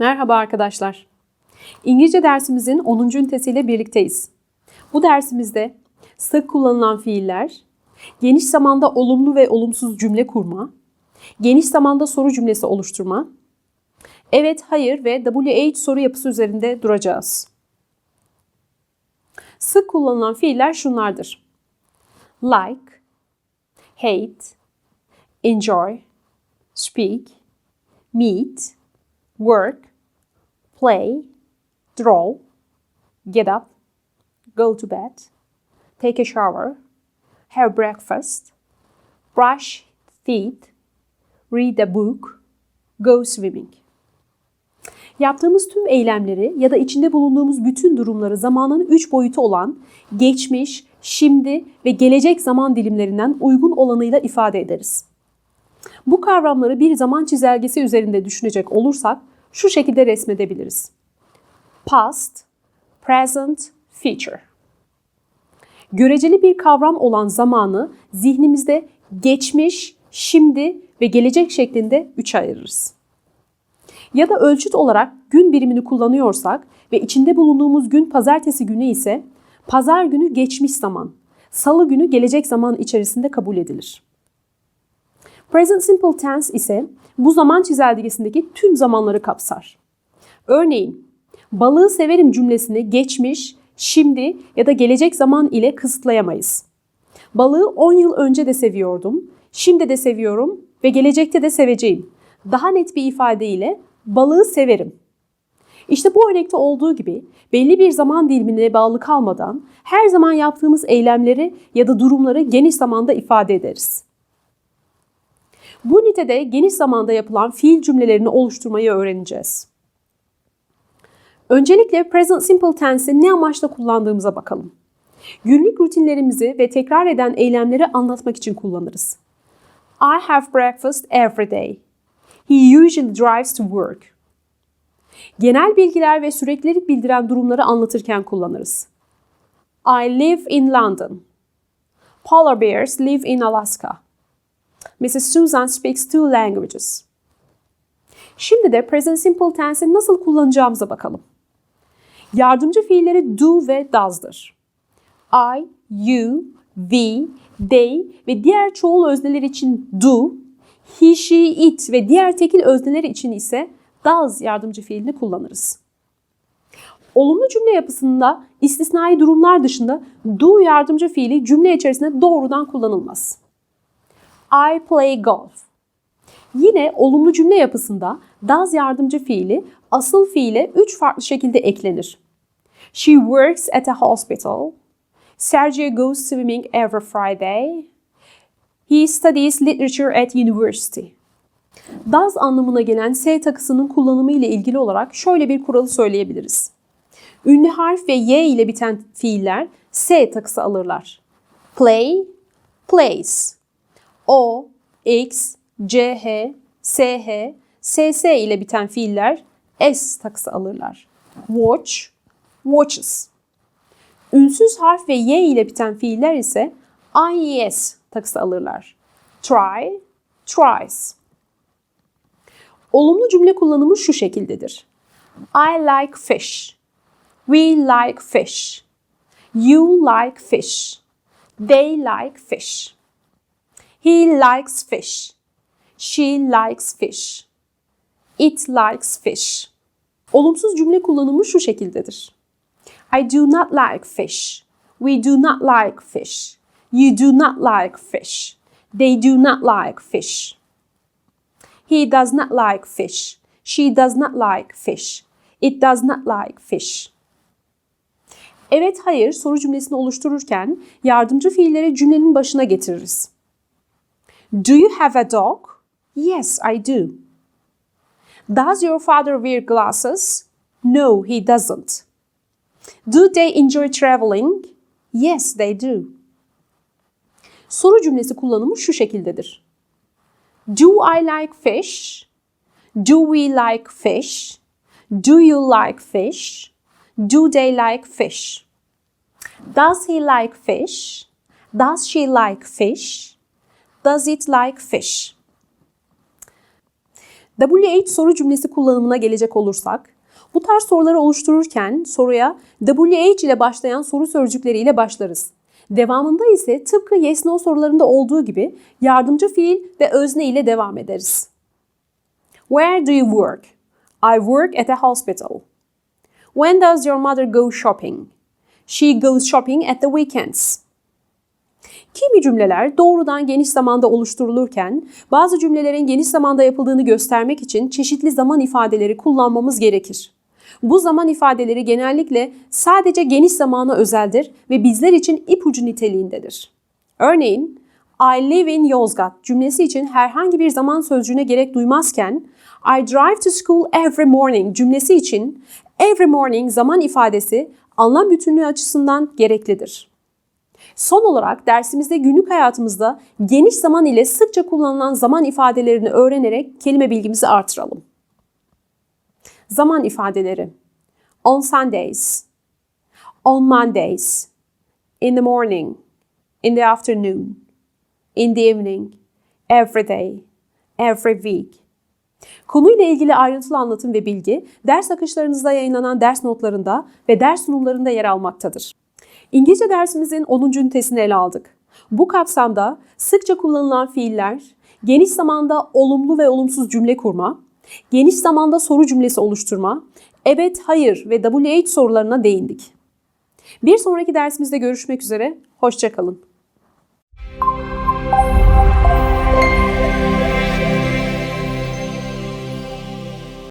Merhaba arkadaşlar. İngilizce dersimizin 10. ünitesiyle birlikteyiz. Bu dersimizde sık kullanılan fiiller, geniş zamanda olumlu ve olumsuz cümle kurma, geniş zamanda soru cümlesi oluşturma, evet, hayır ve WH soru yapısı üzerinde duracağız. Sık kullanılan fiiller şunlardır. Like, hate, enjoy, speak, meet, work, play, draw, get up, go to bed, take a shower, have breakfast, brush teeth, read a book, go swimming. Yaptığımız tüm eylemleri ya da içinde bulunduğumuz bütün durumları zamanın üç boyutu olan geçmiş, şimdi ve gelecek zaman dilimlerinden uygun olanıyla ifade ederiz. Bu kavramları bir zaman çizelgesi üzerinde düşünecek olursak şu şekilde resmedebiliriz. Past, present, future. Göreceli bir kavram olan zamanı zihnimizde geçmiş, şimdi ve gelecek şeklinde üçe ayırırız. Ya da ölçüt olarak gün birimini kullanıyorsak ve içinde bulunduğumuz gün pazartesi günü ise pazar günü geçmiş zaman, salı günü gelecek zaman içerisinde kabul edilir. Present simple tense ise bu zaman çizelgesindeki tüm zamanları kapsar. Örneğin, balığı severim cümlesini geçmiş, şimdi ya da gelecek zaman ile kısıtlayamayız. Balığı 10 yıl önce de seviyordum, şimdi de seviyorum ve gelecekte de seveceğim. Daha net bir ifadeyle balığı severim. İşte bu örnekte olduğu gibi belli bir zaman dilimine bağlı kalmadan her zaman yaptığımız eylemleri ya da durumları geniş zamanda ifade ederiz. Bu ünitede geniş zamanda yapılan fiil cümlelerini oluşturmayı öğreneceğiz. Öncelikle present simple tense'i ne amaçla kullandığımıza bakalım. Günlük rutinlerimizi ve tekrar eden eylemleri anlatmak için kullanırız. I have breakfast every day. He usually drives to work. Genel bilgiler ve süreklilik bildiren durumları anlatırken kullanırız. I live in London. Polar bears live in Alaska. Mrs. Susan speaks two languages. Şimdi de present simple tense'i nasıl kullanacağımıza bakalım. Yardımcı fiilleri do ve does'dır. I, you, we, they ve diğer çoğul özneler için do, he, she, it ve diğer tekil özneler için ise does yardımcı fiilini kullanırız. Olumlu cümle yapısında istisnai durumlar dışında do yardımcı fiili cümle içerisinde doğrudan kullanılmaz. I play golf. Yine olumlu cümle yapısında does yardımcı fiili asıl fiile üç farklı şekilde eklenir. She works at a hospital. Sergio goes swimming every Friday. He studies literature at university. Does anlamına gelen S takısının kullanımı ile ilgili olarak şöyle bir kuralı söyleyebiliriz. Ünlü harf ve Y ile biten fiiller S takısı alırlar. Play, plays. O, X, CH, SH, SS ile biten fiiller S takısı alırlar. Watch, watches. Ünsüz harf ve Y ile biten fiiller ise IES takısı alırlar. Try, tries. Olumlu cümle kullanımı şu şekildedir. I like fish. We like fish. You like fish. They like fish. He likes fish. She likes fish. It likes fish. Olumsuz cümle kullanımı şu şekildedir. I do not like fish. We do not like fish. You do not like fish. They do not like fish. He does not like fish. She does not like fish. It does not like fish. Evet hayır soru cümlesini oluştururken yardımcı fiilleri cümlenin başına getiririz. Do you have a dog? Yes, I do. Does your father wear glasses? No, he doesn't. Do they enjoy traveling? Yes, they do. Soru cümlesi kullanımı şu şekildedir. Do I like fish? Do we like fish? Do you like fish? Do they like fish? Does he like fish? Does she like fish? Does it like fish? WH soru cümlesi kullanımına gelecek olursak, bu tarz soruları oluştururken soruya WH ile başlayan soru sözcükleriyle başlarız. Devamında ise tıpkı yes no sorularında olduğu gibi yardımcı fiil ve özne ile devam ederiz. Where do you work? I work at a hospital. When does your mother go shopping? She goes shopping at the weekends. Kimi cümleler doğrudan geniş zamanda oluşturulurken bazı cümlelerin geniş zamanda yapıldığını göstermek için çeşitli zaman ifadeleri kullanmamız gerekir. Bu zaman ifadeleri genellikle sadece geniş zamana özeldir ve bizler için ipucu niteliğindedir. Örneğin, I live in Yozgat cümlesi için herhangi bir zaman sözcüğüne gerek duymazken, I drive to school every morning cümlesi için every morning zaman ifadesi anlam bütünlüğü açısından gereklidir. Son olarak dersimizde günlük hayatımızda geniş zaman ile sıkça kullanılan zaman ifadelerini öğrenerek kelime bilgimizi artıralım. Zaman ifadeleri. On Sundays, on Mondays, in the morning, in the afternoon, in the evening, every day, every week. Konuyla ilgili ayrıntılı anlatım ve bilgi ders akışlarınızda yayınlanan ders notlarında ve ders sunumlarında yer almaktadır. İngilizce dersimizin 10. ünitesini ele aldık. Bu kapsamda sıkça kullanılan fiiller, geniş zamanda olumlu ve olumsuz cümle kurma, geniş zamanda soru cümlesi oluşturma, evet, hayır ve WH sorularına değindik. Bir sonraki dersimizde görüşmek üzere, hoşçakalın.